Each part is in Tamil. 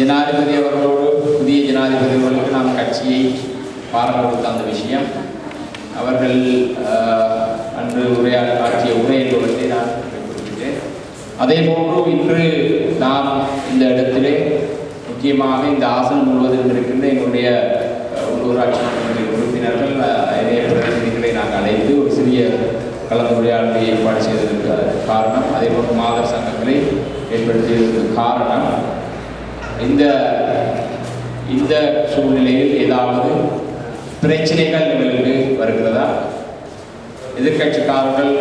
ஜனாதிபதி அவர்களோடு புதிய ஜனாதிபதி அவர்களுக்கு நாம் கட்சியை பாரம் கொடுத்த அந்த விஷயம். அவர்கள் அன்று உரையாட காட்டிய உரை என்பவற்றை நான் குறிப்பிட்டேன் அதே போன்று இன்று நாம் இந்த இடத்திலே முக்கியமாக இந்த ஆசனம் முழுவதும் இருக்கின்ற எங்களுடைய உள்ளூராட்சி மன்ற உறுப்பினர்கள் இணைய பிரதிநிதிகளை நாங்கள் அழைத்து ஒரு சிறிய கலந்துரையாடலை ஏற்பாடு செய்ததற்கு காரணம். அதே போன்று மாதர் சங்கங்களை ஏற்படுத்தியதற்கு காரணம். இந்த இந்த சூழ்நிலையில் ஏதாவது பிரச்சனைகள் எங்களுக்கு வருகிறதா? எதிர்கட்சிக்காரர்கள்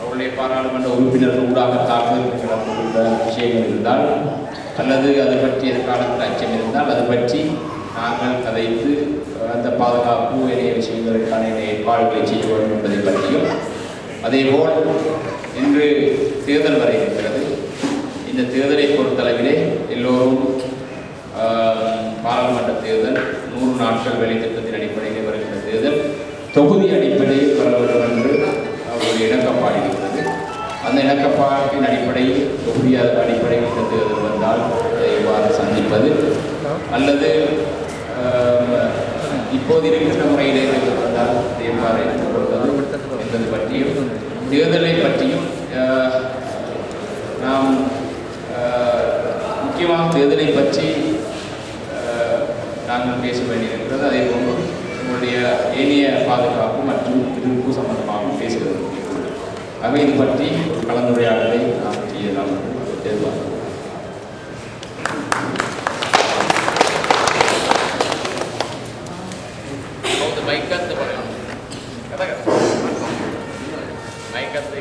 அவருடைய பாராளுமன்ற உறுப்பினர்கள் ஊடாக தாக்குதல் நடத்துகின்ற விஷயங்கள் இருந்தால் அல்லது அது பற்றி எதிர்காலத்தில் அச்சம் இருந்தால் அது பற்றி நாங்கள் கதைத்து அந்த பாதுகாப்பு இணைய விஷயங்களுக்கான ஏற்பாடுகளை செய்ய வேண்டும் என்பதை பற்றியும் அதேபோல் இன்று தேர்தல் வர இருக்கிறது. இந்த தேர்தலை பொறுத்தளவிலே எல்லோரும் பாராளுமன்ற தேர்தல் நூறு நாட்கள் வேலை திட்டத்தின் அடிப்படையில் வருகின்ற தேர்தல். தொகுதி அடிப்படையில் வர வேண்டும் என்று ஒரு இணக்கப்பாடு இருக்கிறது அந்த இணக்கப்பாட்டின் அடிப்படையில் தொகுதி அடிப்படையில் இந்த தேர்தல் வந்தால் எவ்வாறு சந்திப்பது? அல்லது இப்போது இருக்கின்ற முறையிலே தேர்தல் வந்தால் எவ்வாறு எதிர்கொள்வது என்பது பற்றியும் தேர்தலை பற்றியும் முக்கியமாக தேர்தலை பற்றி நாங்கள் பேச வேண்டியிருக்கிறது. அதே போன்று உங்களுடைய ஏனைய பாதுகாப்பு மற்றும் எதிர்ப்பு சம்பந்தமாக பேசுகிறது. ஆக இது பற்றி கலந்துரையாடலை நாம் செய்யலாம் எதிர்பார்க்கிறோம் மைக்கத்தை பண்ணலாம் மைக்கத்தை